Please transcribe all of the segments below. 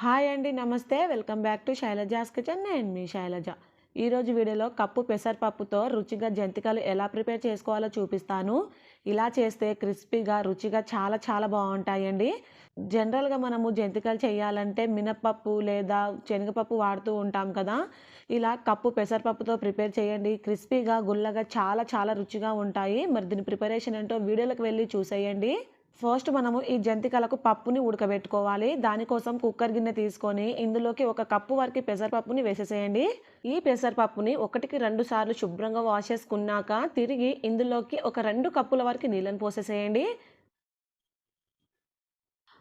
Hi అండి నమస్తే. Welcome back to Shailaja's kitchen నేను మీ శైలజ. ఈరోజు వీడియోలో కప్పు పెసరపప్పుతో రుచిగా జంతికలు ఎలా ప్రిపేర్ చేసుకోవాలో చూపిస్తాను. ఇలా చేస్తే క్రిస్పీగా రుచిగా చాలా చాలా బాగుంటాయండి. జనరల్గా మనము జంతికలు చేయాలంటే మినప్పప్పు లేదా శనగపప్పు వాడుతూ ఉంటాం కదా. ఇలా కప్పు పెసరపప్పుతో ప్రిపేర్ చేయండి. క్రిస్పీగా గుల్లగా చాలా చాలా రుచిగా ఉంటాయి. మరి దీని ప్రిపరేషన్ ఏంటో వీడియోలకు వెళ్ళి చూసేయండి. ఫస్ట్ మనము ఈ జంతికలకు పప్పుని ఉడకబెట్టుకోవాలి. దానికోసం కుక్కర్ గిన్నె తీసుకొని ఇందులోకి ఒక కప్పు వరకు పెసరపప్పుని వేసేసేయండి. ఈ పెసరపప్పుని ఒకటికి రెండు సార్లు శుభ్రంగా వాష్ చేసుకున్నాక తిరిగి ఇందులోకి ఒక రెండు కప్పుల వరకు నీళ్ళని పోసేసేయండి.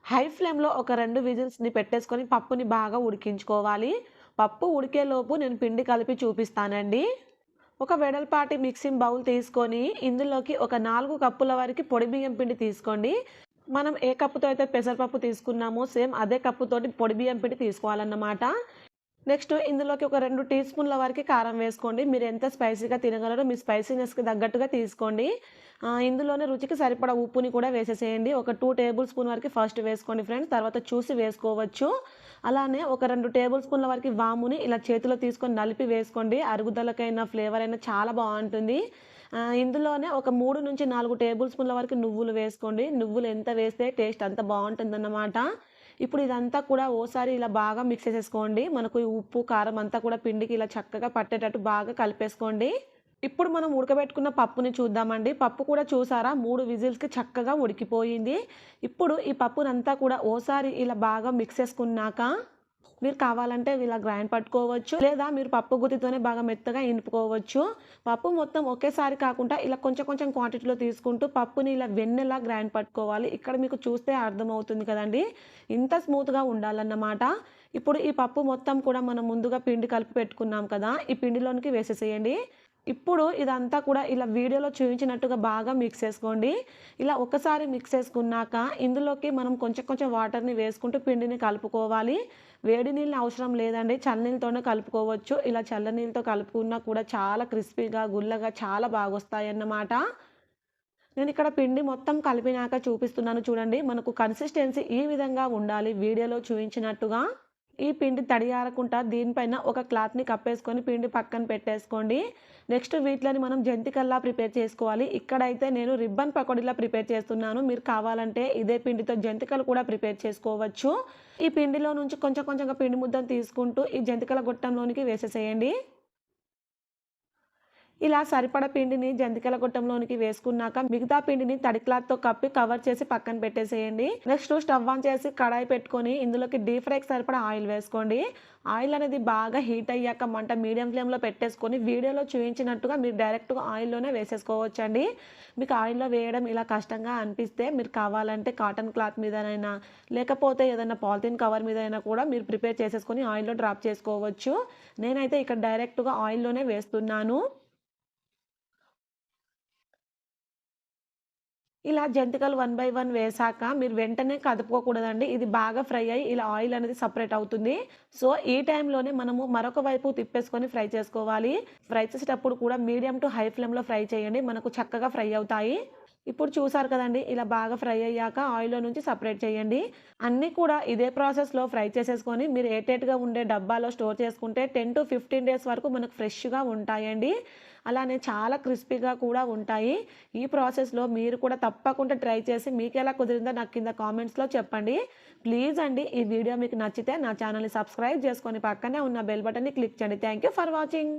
హై ఫ్లేమ్లో ఒక రెండు విజిల్స్ని పెట్టేసుకొని పప్పుని బాగా ఉడికించుకోవాలి. పప్పు ఉడికేలోపు నేను పిండి కలిపి చూపిస్తానండి. ఒక వెడల్పాటి మిక్సింగ్ బౌల్ తీసుకొని ఇందులోకి ఒక నాలుగు కప్పుల వరకు పొడి బియ్యం పిండి తీసుకోండి. మనం ఏ కప్పుతో అయితే పెసరపప్పు తీసుకున్నామో సేమ్ అదే కప్పుతోటి పొడి బియ్యం పిండి తీసుకోవాలన్నమాట. నెక్స్ట్ ఇందులోకి ఒక రెండు టీ స్పూన్ల వరకు కారం వేసుకోండి. మీరు ఎంత స్పైసీగా తినగలరో మీ స్పైసీనెస్కి తగ్గట్టుగా తీసుకోండి. ఇందులోనే రుచికి సరిపడా ఉప్పుని కూడా వేసేసేయండి. ఒక టూ టేబుల్ స్పూన్ వరకు ఫస్ట్ వేసుకోండి ఫ్రెండ్స్. తర్వాత చూసి వేసుకోవచ్చు. అలానే ఒక రెండు టేబుల్ స్పూన్ల వరకు వాముని ఇలా చేతిలో తీసుకొని నలిపి వేసుకోండి. అరుగుదలకైనా ఫ్లేవర్ అయినా చాలా బాగుంటుంది. ఇందులోనే ఒక మూడు నుంచి నాలుగు టేబుల్ స్పూన్ల వరకు నువ్వులు వేసుకోండి. నువ్వులు ఎంత వేస్తే టేస్ట్ అంత బాగుంటుందన్నమాట. ఇప్పుడు ఇదంతా కూడా ఓసారి ఇలా బాగా మిక్స్ చేసేసుకోండి. మనకు ఉప్పు కారం అంతా కూడా పిండికి ఇలా చక్కగా పట్టేటట్టు బాగా కలిపేసుకోండి. ఇప్పుడు మనం ఉడకబెట్టుకున్న పప్పుని చూద్దామండి. పప్పు కూడా చూసారా? మూడు విజిల్స్కి చక్కగా ఉడికిపోయింది. ఇప్పుడు ఈ పప్పునంతా కూడా ఓసారి ఇలా బాగా మిక్స్ చేసుకున్నాక మీరు కావాలంటే ఇలా గ్రైండ్ పట్టుకోవచ్చు. లేదా మీరు పప్పు గుత్తితోనే బాగా మెత్తగా ఇనుపుకోవచ్చు. పప్పు మొత్తం ఒకేసారి కాకుండా ఇలా కొంచెం కొంచెం క్వాంటిటీలో తీసుకుంటూ పప్పుని ఇలా వెన్నెలా గ్రైండ్ పట్టుకోవాలి. ఇక్కడ మీకు చూస్తే అర్థమవుతుంది కదండి. ఇంత స్మూత్గా ఉండాలన్నమాట. ఇప్పుడు ఈ పప్పు మొత్తం కూడా మనం ముందుగా పిండి కలిపి పెట్టుకున్నాం కదా. ఈ పిండిలోనికి వేసేసేయండి. ఇప్పుడు ఇదంతా కూడా ఇలా వీడియోలో చూపించినట్టుగా బాగా మిక్స్ చేసుకోండి. ఇలా ఒకసారి మిక్స్ చేసుకున్నాక ఇందులోకి మనం కొంచెం కొంచెం వాటర్ని వేసుకుంటూ పిండిని కలుపుకోవాలి. వేడి నీళ్ళు అవసరం లేదండి. చల్లనీళ్ళతోనే కలుపుకోవచ్చు. ఇలా చల్లనీళ్ళతో కలుపుకున్నా కూడా చాలా క్రిస్పీగా గుల్లగా చాలా బాగా వస్తాయన్నమాట నేను ఇక్కడ పిండి మొత్తం కలిపినాక చూపిస్తున్నాను చూడండి. మనకు కన్సిస్టెన్సీ ఈ విధంగా ఉండాలి. వీడియోలో చూపించినట్టుగా. ఈ పిండి తడియారకుండా దీనిపైన ఒక క్లాత్ని కప్పేసుకొని పిండి పక్కన పెట్టేసుకోండి. నెక్స్ట్ వీటిని మనం జంతికల్లా ప్రిపేర్ చేసుకోవాలి. ఇక్కడైతే నేను రిబ్బన్ పకోడీలా ప్రిపేర్ చేస్తున్నాను. మీరు కావాలంటే ఇదే పిండితో జంతికలు కూడా ప్రిపేర్ చేసుకోవచ్చు. ఈ పిండిలో నుంచి కొంచెం కొంచెంగా పిండి ముద్దను తీసుకుంటూ ఈ జంతికల గొట్టంలోనికి వేసేసేయండి. ఇలా సరిపడ పిండిని జంతికల గుట్టంలోనికి వేసుకున్నాక మిగతా పిండిని తడి క్లాత్తో కప్పి కవర్ చేసి పక్కన పెట్టేసేయండి. నెక్స్ట్ స్టవ్ ఆన్ చేసి కడాయి పెట్టుకొని ఇందులోకి డీప్ ఫ్రైకి సరిపడా ఆయిల్ వేసుకోండి. ఆయిల్ అనేది బాగా హీట్ అయ్యాక మంట మీడియం ఫ్లేమ్లో పెట్టేసుకొని వీడియోలో చూపించినట్టుగా మీరు డైరెక్ట్గా ఆయిల్లోనే వేసేసుకోవచ్చండి. మీకు ఆయిల్లో వేయడం ఇలా కష్టంగా అనిపిస్తే మీరు కావాలంటే కాటన్ క్లాత్ మీదనైనా లేకపోతే ఏదైనా పాలిథిన్ కవర్ మీద అయినా కూడా మీరు ప్రిపేర్ చేసేసుకొని ఆయిల్లో డ్రాప్ చేసుకోవచ్చు. నేనైతే ఇక్కడ డైరెక్ట్గా ఆయిల్లోనే వేస్తున్నాను. ఇలా జంతికలు వన్ బై వన్ వేసాక మీరు వెంటనే కదుపుకోకూడదండి. ఇది బాగా ఫ్రై అయ్యి ఇలా ఆయిల్ అనేది సపరేట్ అవుతుంది. సో ఈ టైంలోనే మనము మరొక వైపు తిప్పేసుకొని ఫ్రై చేసుకోవాలి. ఫ్రై చేసేటప్పుడు కూడా మీడియం టు హై ఫ్లేమ్లో ఫ్రై చేయండి. మనకు చక్కగా ఫ్రై అవుతాయి. ఇప్పుడు చూసారు కదండి ఇలా బాగా ఫ్రై అయ్యాక ఆయిల్లో నుంచి సపరేట్ చేయండి. అన్నీ కూడా ఇదే ప్రాసెస్లో ఫ్రై చేసేసుకొని మీరు ఏటేట్గా ఉండే డబ్బాలో స్టోర్ చేసుకుంటే టెన్ టు ఫిఫ్టీన్ డేస్ వరకు మనకు ఫ్రెష్గా ఉంటాయండి. అలానే చాలా క్రిస్పీగా కూడా ఉంటాయి. ఈ ప్రాసెస్లో మీరు కూడా తప్పకుండా ట్రై చేసి మీకు ఎలా కుదిరిందో నాకు కింద కామెంట్స్లో చెప్పండి. ప్లీజ్ అండి ఈ వీడియో మీకు నచ్చితే నా ఛానల్ని సబ్స్క్రైబ్ చేసుకొని పక్కనే ఉన్న బెల్ బటన్ని క్లిక్ చేయండి. Thank for watching.